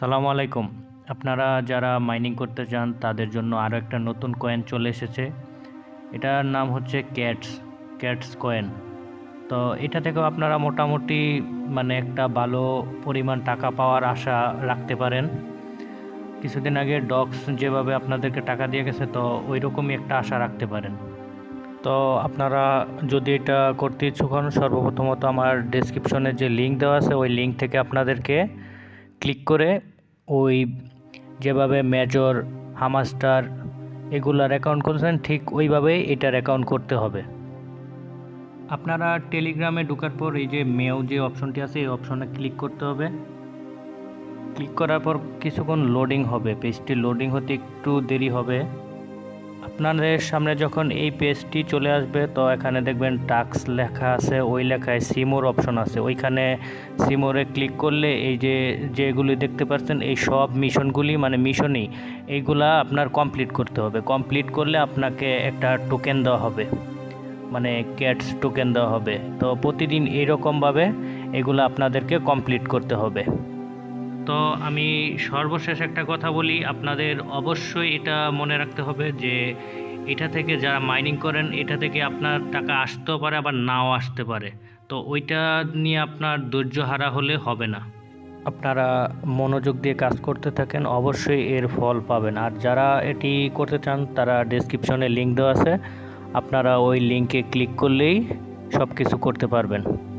সালামু আলাইকুম। আপনারা যারা মাইনিং করতে চান, তাদের জন্য আরও একটা নতুন কয়েন চলে এসেছে। এটার নাম হচ্ছে ক্যাটস ক্যাটস কয়েন তো এটা থেকেও আপনারা মোটামুটি মানে একটা ভালো পরিমাণ টাকা পাওয়ার আশা রাখতে পারেন। কিছুদিন আগে ডগস যেভাবে আপনাদেরকে টাকা দিয়ে গেছে, তো ওই রকমই একটা আশা রাখতে পারেন। তো আপনারা যদি এটা করতে ইচ্ছুক হন, সর্বপ্রথমত আমার ডেসক্রিপশনে যে লিঙ্ক দেওয়া আছে, ওই লিঙ্ক থেকে আপনাদেরকে ক্লিক করে ওই যেভাবে মেজর হামাস্টার এগুলার অ্যাকাউন্ট করেছেন ঠিক ওইভাবেই এটার অ্যাকাউন্ট করতে হবে। আপনারা টেলিগ্রামে ঢোকার পর এই যে মেও যে অপশনটি আছে, এই অপশনে ক্লিক করতে হবে। ক্লিক করার পর কিছুক্ষণ লোডিং হবে। পেজটি লোডিং হতে একটু দেরি হবে। আপনাদের সামনে যখন এই পেজটি চলে আসবে, তো এখানে দেখবেন টাক্স লেখা আছে, ওই লেখায় সিমোর অপশন আছে। ওইখানে সিমোরে ক্লিক করলে এই যে, যেগুলি দেখতে পাচ্ছেন, এই সব মিশনগুলি মানে মিশনই, এইগুলা আপনার কমপ্লিট করতে হবে। কমপ্লিট করলে আপনাকে একটা টোকেন দেওয়া হবে। মানে ক্যাটস টোকেন দেওয়া হবে। তো প্রতিদিন এইরকমভাবে এগুলো আপনাদেরকে কমপ্লিট করতে হবে। তো আমি সর্বশেষ একটা কথা বলি, আপনাদের অবশ্যই এটা মনে রাখতে হবে যে এটা থেকে যারা মাইনিং করেন, এটা থেকে আপনার টাকা আসতেও পারে, আবার নাও আসতে পারে। তো ওইটা নিয়ে আপনার ধৈর্য হারা হলে হবে না। আপনারা মনোযোগ দিয়ে কাজ করতে থাকেন, অবশ্যই এর ফল পাবেন। আর যারা এটি করতে চান, তারা ডেসক্রিপশনে লিঙ্ক দেওয়া আছে। আপনারা ওই লিঙ্কে ক্লিক করলেই সব কিছু করতে পারবেন।